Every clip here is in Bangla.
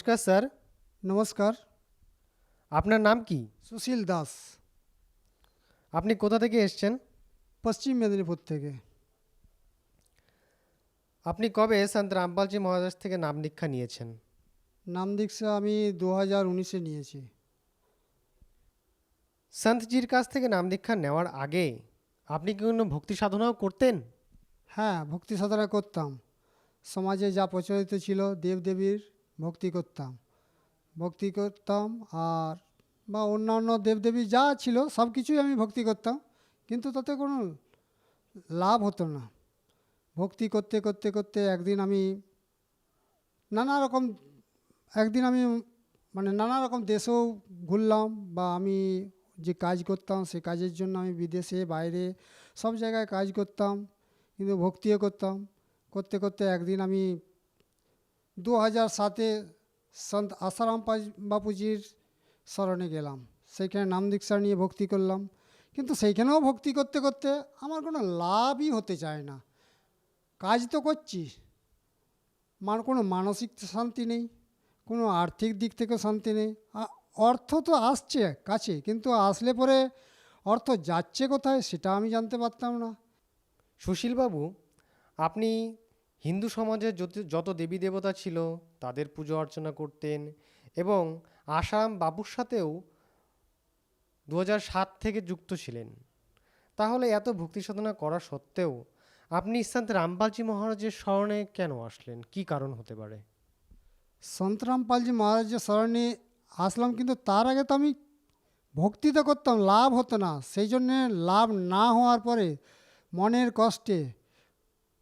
নমস্কার স্যার। নমস্কার। আপনার নাম কি? সুশীল দাস। আপনি কোথা থেকে এসছেন? পশ্চিম মেদিনীপুর থেকে। আপনি কবে সন্ত রামপালজি মহারাজ থেকে নাম দীক্ষা নিয়েছেন? নাম দীক্ষা আমি দু হাজার উনিশে নিয়েছি। সন্তজির কাছ থেকে নাম দীক্ষা নেওয়ার আগে আপনি কি কোনো ভক্তি সাধনাও করতেন? হ্যাঁ ভক্তি সাধনা করতাম। সমাজে যা প্রচলিত ছিল দেবদেবীর ভক্তি করতাম। ভক্তি করতাম আর বা অন্যান্য দেবদেবী যা ছিল সব কিছুই আমি ভক্তি করতাম। কিন্তু তাতে কোনো লাভ হতো না। ভক্তি করতে করতে করতে একদিন আমি নানা রকম, একদিন আমি মানে নানা রকম দেশেও ঘুরলাম বা আমি যে কাজ করতাম সে কাজের জন্য আমি বিদেশে, বাইরে সব জায়গায় কাজ করতাম, কিন্তু ভক্তিও করতাম। করতে করতে একদিন আমি দু হাজার সাতে সন্ত আসারাম বাপুজির স্মরণে গেলাম। সেইখানে নাম দীক্ষা নিয়ে ভক্তি করলাম। কিন্তু সেইখানেও ভক্তি করতে করতে আমার কোনো লাভই হতে চায় না। কাজ তো করছি। মান কোনো মানসিক শান্তি নেই, কোনো আর্থিক দিক থেকেও শান্তি নেই। অর্থ তো আসছে কাছে, কিন্তু আসলে পরে অর্থ যাচ্ছে কোথায় সেটা আমি জানতে পারতাম না। সুশীলবাবু, আপনি হিন্দু সমাজে যত দেবী দেবতা ছিল, তাদের পুজো অর্চনা করতেন এবং আসাম বাবুর সাথেও দু থেকে যুক্ত ছিলেন। তাহলে এত ভক্তি সাধনা করা সত্ত্বেও আপনি সন্ত রামপালজি মহারাজের স্মরণে কেন আসলেন? কি কারণ হতে পারে? সন্তরাম পালজি মহারাজের স্মরণে আসলাম কিন্তু তার আগে তো আমি ভক্তি তো করতাম, লাভ হতো না। সেই জন্যে লাভ না হওয়ার পরে মনের কষ্টে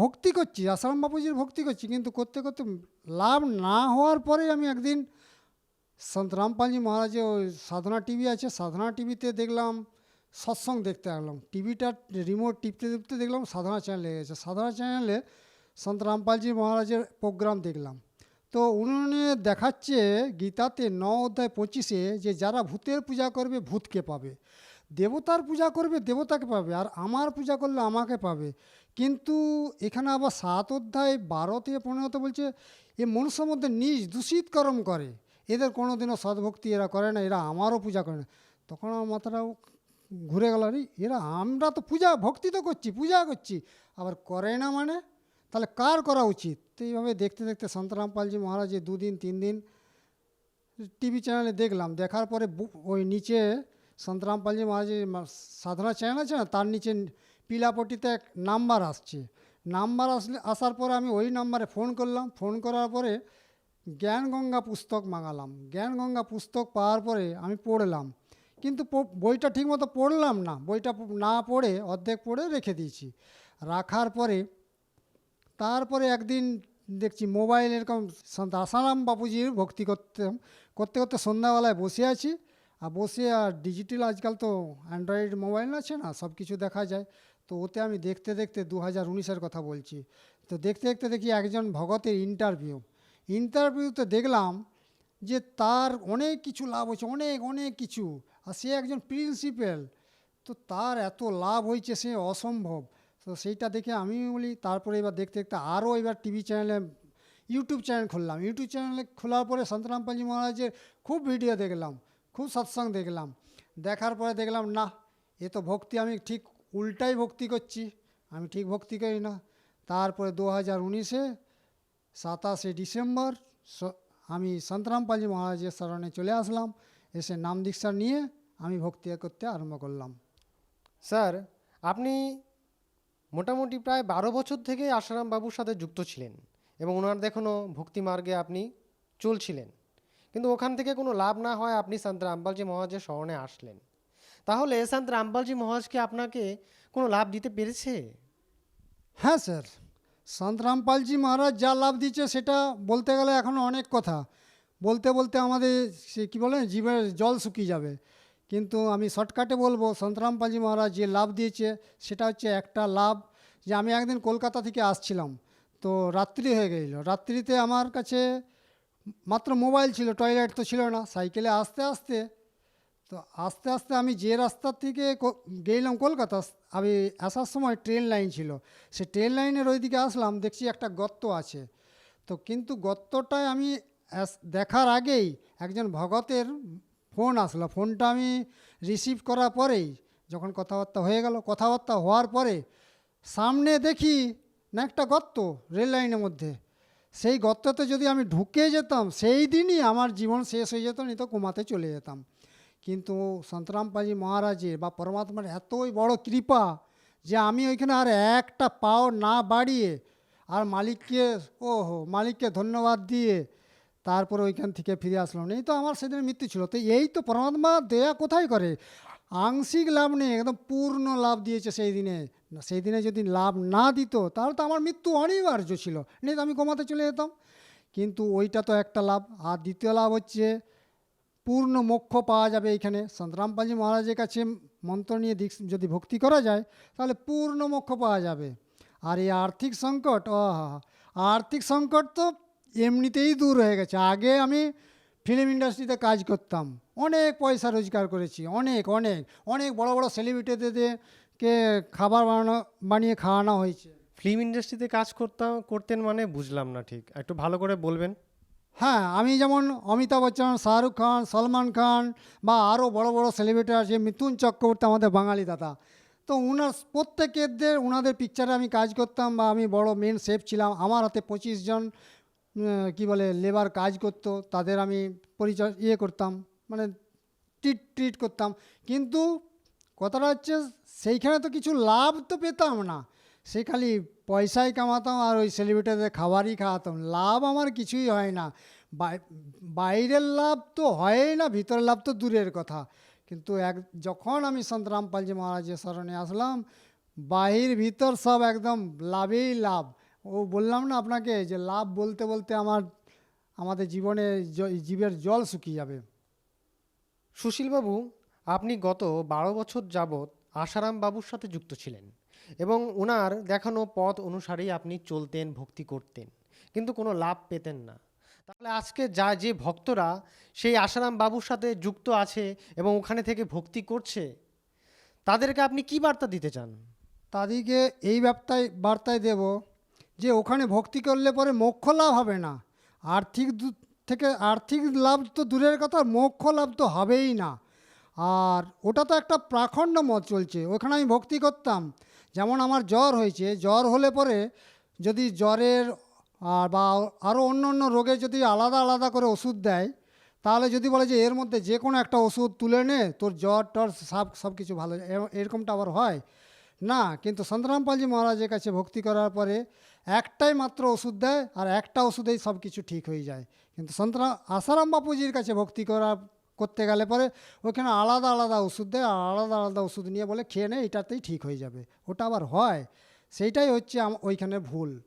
ভক্তি করছি, আসারাম বাপুজির ভক্তি করছি, কিন্তু করতে করতে লাভ না হওয়ার পরে আমি একদিন সন্ত রামপালজি মহারাজের ওই সাধনা টিভি আছে, সাধনা টিভিতে দেখলাম, সৎসং দেখতে আসলাম। টিভিটা রিমোট টিপতে টিপতে দেখলাম, সাধনা চ্যানেল গেছে। সাধনা চ্যানেলে সন্ত রামপালজি মহারাজের প্রোগ্রাম দেখলাম। তো উনুনে দেখাচ্ছে গীতাতে ন অধ্যায় পঁচিশে যে যারা ভূতের পূজা করবে ভূতকে পাবে? দেবতার পূজা করবে, দেবতাকে পাবে। আর আমার পূজা করলে আমাকে পাবে। কিন্তু এখানে আবার সাত অধ্যায় বারো থেকে পনেরোতে বলছে, এ মনুষ্যের মধ্যে নিজ দূষিত কর্ম করে। এদের কোনো দিনও সদ্ভক্তি এরা করে না, এরা আমারও পূজা করে না। তখন আমার মাথাটাও ঘুরে গেল, আরে, এরা আমরা তো পূজা, ভক্তি তো করছি, পূজা করছি। আবার করে না মানে? তাহলে কার করা উচিত? তো এইভাবে দেখতে দেখতে সন্তরাম পালজি মহারাজের দুদিন, তিন দিন টিভি চ্যানেলে দেখলাম। দেখার পরে ওই নিচে সন্তরাম পালজি মহারাজের সাধনা চ্যানেল আছে না তার নিচে পিলাপটিতে এক নাম্বার আসছে নাম্বার আসলে আসার পরে আমি ওই নাম্বারে ফোন করলাম। ফোন করার পরে জ্ঞানগঙ্গা পুস্তক মাঙালাম জ্ঞানগঙ্গা পুস্তক পাওয়ার পরে আমি পড়লাম। কিন্তু বইটা ঠিকমতো পড়লাম না। বইটা না পড়ে অর্ধেক পড়ে রেখে দিয়েছি। রাখার পরে, তারপরে একদিন দেখছি মোবাইল এরকম আসারাম বাপুজির ভক্তি করতে করতে করতে সন্ধ্যাবেলায় বসে আছি। আর বসে আর ডিজিটাল আজকাল তো অ্যান্ড্রয়েড মোবাইল আছে না, সব কিছু দেখা যায়। তো ওতে আমি দেখতে দেখতে দু হাজার উনিশের কথা বলছি। তো দেখতে দেখতে দেখি একজন ভগতের ইন্টারভিউ ইন্টারভিউতে দেখলাম যে তার অনেক কিছু লাভ হয়েছে, অনেক অনেক কিছু। আর সে একজন প্রিন্সিপাল তো তার এত লাভ হয়েছে সে অসম্ভব। তো সেইটা দেখে আমি বলি, তারপরে এবার দেখতে দেখতে আরও এবার টিভি চ্যানেলে ইউটিউব চ্যানেল খুললাম। ইউটিউব চ্যানেলে খোলার পরে সন্তরাম পালজি মহারাজের খুব ভিডিও দেখলাম। খুব সৎসঙ্গ দেখলাম। দেখার পরে দেখলাম, না, এ তো ভক্তি, আমি ঠিক উল্টাই ভক্তি করছি। আমি ঠিক ভক্তি করি না। তারপরে দু হাজার উনিশে সাতাশে ডিসেম্বর আমি সন্তরাম পালজি মহারাজের স্মরণে চলে আসলাম। এসে নাম দীক্ষা নিয়ে আমি ভক্তি করতে আরম্ভ করলাম। স্যার, আপনি মোটামুটি প্রায় বারো বছর থেকে আশারাম বাবুর সাথে যুক্ত ছিলেন এবং ওনার দেখানো, ভক্তি মার্গে আপনি চলছিলেন। কিন্তু ওখান থেকে কোনো লাভ না হয় আপনি সন্ত রামপালজি মহারাজের স্মরণে আসলেন। তাহলে সন্ত রামপালজি মহারাজকে আপনাকে কোনো লাভ দিতে পেরেছে? হ্যাঁ স্যার। সন্ত রামপালজি মহারাজ যা লাভ দিচ্ছে সেটা বলতে গেলে এখনও অনেক কথা। বলতে বলতে আমাদের সে কী বলে, জীবের জল শুকিয়ে যাবে। কিন্তু আমি শর্টকাটে বলব সন্ত রামপালজি মহারাজ যে লাভ দিয়েছে সেটা হচ্ছে একটা লাভ যে আমি একদিন কলকাতা থেকে আসছিলাম। তো রাত্রি হয়ে গেল। রাত্রিতে আমার কাছে মাত্র মোবাইল ছিল, টয়লেট তো ছিল না। সাইকেলে আসতে আসতে, তো আস্তে আস্তে আমি যে রাস্তার থেকে গেলাম কলকাতা, আমি আসার সময় ট্রেন লাইন ছিল। সে ট্রেন লাইনের ওইদিকে আসলাম, দেখছি একটা গর্ত আছে। তো কিন্তু গর্তটায় আমি দেখার আগেই একজন ভগতের ফোন আসলো। ফোনটা আমি রিসিভ করার পরেই, যখন কথাবার্তা হয়ে গেল, কথাবার্তা হওয়ার পরে সামনে দেখি না একটা গর্ত রেল লাইনের মধ্যে। সেই গর্ততে যদি আমি ঢুকে যেতাম, সেই দিনই আমার জীবন শেষ হয়ে যেত নি তো কোমাতে চলে যেতাম। কিন্তু সন্তরামপাজি মহারাজের বা পরমাত্মার এতই বড় কৃপা যে আমি ওইখানে আর একটা পাও না বাড়িয়ে আর মালিককে ও হো মালিককে ধন্যবাদ দিয়ে তারপরে ওইখান থেকে ফিরে আসলাম। এই তো আমার সেদিন মৃত্যু ছিল। তো এই তো পরমাত্মা দেয়া কোথায় করে? আংশিক লাভ নেই, একদম পূর্ণ লাভ দিয়েছে সেই দিনে। সেই দিনে যদি লাভ না দিত, তাহলে তো আমার মৃত্যু অনিবার্য ছিল। নেই তো আমি কমাতে চলে যেতাম। কিন্তু ওইটা তো একটা লাভ। আর দ্বিতীয় লাভ হচ্ছে, পূর্ণ মোক্ষ পাওয়া যাবে এইখানে। সন্তরামপালজি মহারাজের কাছে মন্ত্র নিয়ে যদি ভক্তি করা যায়, তাহলে পূর্ণ মোক্ষ পাওয়া যাবে। আর এই আর্থিক সংকট ও আর্থিক সংকট তো এমনিতেই দূর হয়ে গেছে। আগে আমি ফিল্ম ইন্ডাস্ট্রিতে কাজ করতাম। অনেক পয়সা রোজগার করেছি অনেক অনেক অনেক বড় বড় সেলিব্রিটিদেরকে খাবার বানানো বানিয়ে খাওয়ানো হয়েছে। ফিল্ম ইন্ডাস্ট্রিতে কাজ করতাম করতেন মানে বুঝলাম না ঠিক। একটু ভালো করে বলবেন। হ্যাঁ আমি যেমন অমিতাভ বচ্চন শাহরুখ খান সলমান খান বা আরও বড় বড় সেলিব্রিটি আছে মিথুন চক্রবর্তী আমাদের বাঙালি দাদা। তো ওনার প্রত্যেকের ওনাদের পিকচারে আমি কাজ করতাম বা আমি বড় মেন শেফ ছিলাম। আমার হাতে পঁচিশ জন কি বলে লেবার কাজ করতো তাদের আমি পরিচয় ইয়ে করতাম। মানে ট্রিট ট্রিট করতাম। কিন্তু কথাটা হচ্ছে সেইখানে তো কিছু লাভ তো পেতাম না। সে খালি পয়সাই কামাতাম আর ওই সেলিব্রিটিদের খাবারই খাওয়াতাম। লাভ আমার কিছুই হয় না। বাইরের লাভ তো হয়ই না, ভিতরের লাভ তো দূরের কথা। কিন্তু এক, যখন আমি সন্ত রামপালজি মহারাজের স্মরণে আসলাম, বাহির, ভিতর সব একদম লাভেই লাভ। ও বললাম না আপনাকে যে লাভ বলতে বলতে আমার, আমাদের জীবনে জীবের জল শুকিয়ে যাবে। সুশীলবাবু, আপনি গত বারো বছর যাবৎ আশারাম বাবুর সাথে যুক্ত ছিলেন এবং ওনার দেখানো পথ অনুসারেই আপনি চলতেন, ভক্তি করতেন, কিন্তু কোনো লাভ পেতেন না। তাহলে আজকে যা যে ভক্তরা সেই আশারাম বাবুর সাথে যুক্ত আছে এবং ওখানে থেকে ভক্তি করছে, তাদেরকে আপনি কি বার্তা দিতে চান? তাদেরকে এই বার্তায় বার্তায় দেব যে ওখানে ভক্তি করলে পরে মোক্ষ লাভ হবে না। আর্থিক থেকে আর্থিক লাভ তো দূরের কথা, মোক্ষ লাভ তো হবেই না। আর ওটা তো একটা প্রাখণ্ড মত চলছে, ওখানে আমি ভক্তি করতাম। যেমন আমার জ্বর হয়েছে, জ্বর হলে পরে যদি জ্বরের আর বা আরও অন্য অন্য রোগে যদি আলাদা আলাদা করে ওষুধ দেয়, তাহলে যদি বলে যে এর মধ্যে যে কোনো একটা ওষুধ তুলে নে, তোর জ্বর টর সব সব কিছু ভালো এরকমটা আবার হয়। না, কিন্তু সন্তরামপালজি মহারাজের কাছে ভক্তি করার পরে একটাই মাত্র ওষুধ দেয়, আর একটা ওষুধেই সব কিছু ঠিক হয়ে যায়। কিন্তু সন্তরা আসারাম বাপুজির কাছে ভক্তি করা করতে গেলে পরে ওখানে আলাদা আলাদা ওষুধ দেয়, আলাদা আলাদা ওষুধ নিয়ে বলে খেয়ে নে, এটাতেই ঠিক হয়ে যাবে। ওটা আবার হয়। সেইটাই হচ্ছে ওইখানে ভুল।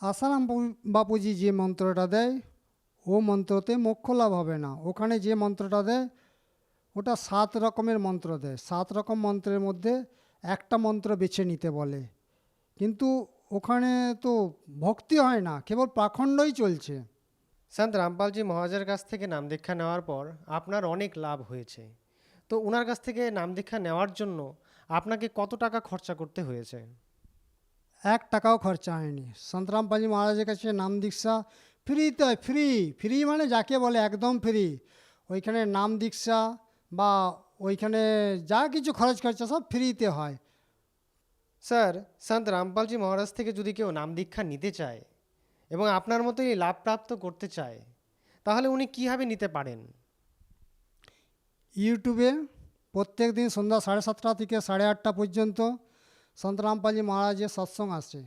আসারাম বাপুজি যে মন্ত্রটা দেয়, ও মন্ত্রতে মোক্ষ লাভ হবে না। ওখানে যে মন্ত্রটা দেয়, ওটা সাত রকমের মন্ত্র দেয়। সাত রকম মন্ত্রের মধ্যে একটা মন্ত্র বেছে নিতে বলে। কিন্তু ওখানে তো ভক্তি হয় না, কেবল পাখণ্ডই চলছে। সন্ত রামপালজি মহারাজের কাছ থেকে নাম দীক্ষা নেওয়ার পর আপনার অনেক লাভ হয়েছে। তো ওনার কাছ থেকে নাম দীক্ষা নেওয়ার জন্য আপনাকে কত টাকা খরচা করতে হয়েছে? এক টাকাও খরচা হয়নি। সন্তরামপালি মহারাজের কাছে নাম দীক্ষা ফ্রিতে হয় ফ্রি ফ্রি মানে যাকে বলে একদম ফ্রি। ওইখানে নাম দীক্ষা বা ওইখানে যা কিছু খরচ খরচা সব ফ্রিতে হয়। স্যার সন্ত রামপালজি মহারাজ থেকে যদি কেউ নাম দীক্ষা নিতে চায় এবং আপনার মতোই লাভ প্রাপ্ত করতে চায়, তাহলে উনি কীভাবে নিতে পারেন? ইউটিউবে প্রত্যেক দিন সন্ধ্যা সাড়ে সাতটা থেকে সাড়ে আটটা পর্যন্ত সন্তরামপালি মহারাজের সৎসঙ্গ আসে।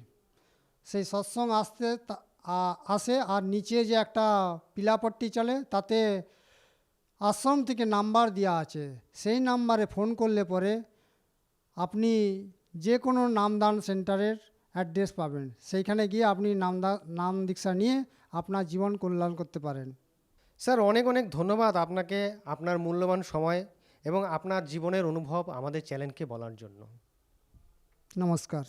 সেই সৎসঙ্গ আসতে আসে আর নিচে যে একটা পিলাপট্টি চলে, তাতে আশ্রম থেকে নাম্বার দেওয়া আছে। সেই নাম্বারে ফোন করলে পরে আপনি যে কোনো নামদান সেন্টারের অ্যাড্রেস পাবেন। সেইখানে গিয়ে আপনি নাম নাম দীক্ষা নিয়ে আপনার জীবন কল্যাণ করতে পারেন। স্যার অনেক অনেক ধন্যবাদ আপনাকে আপনার মূল্যবান সময় এবং আপনার জীবনের অনুভব আমাদের চ্যানেলকে বলার জন্য। নমস্কার।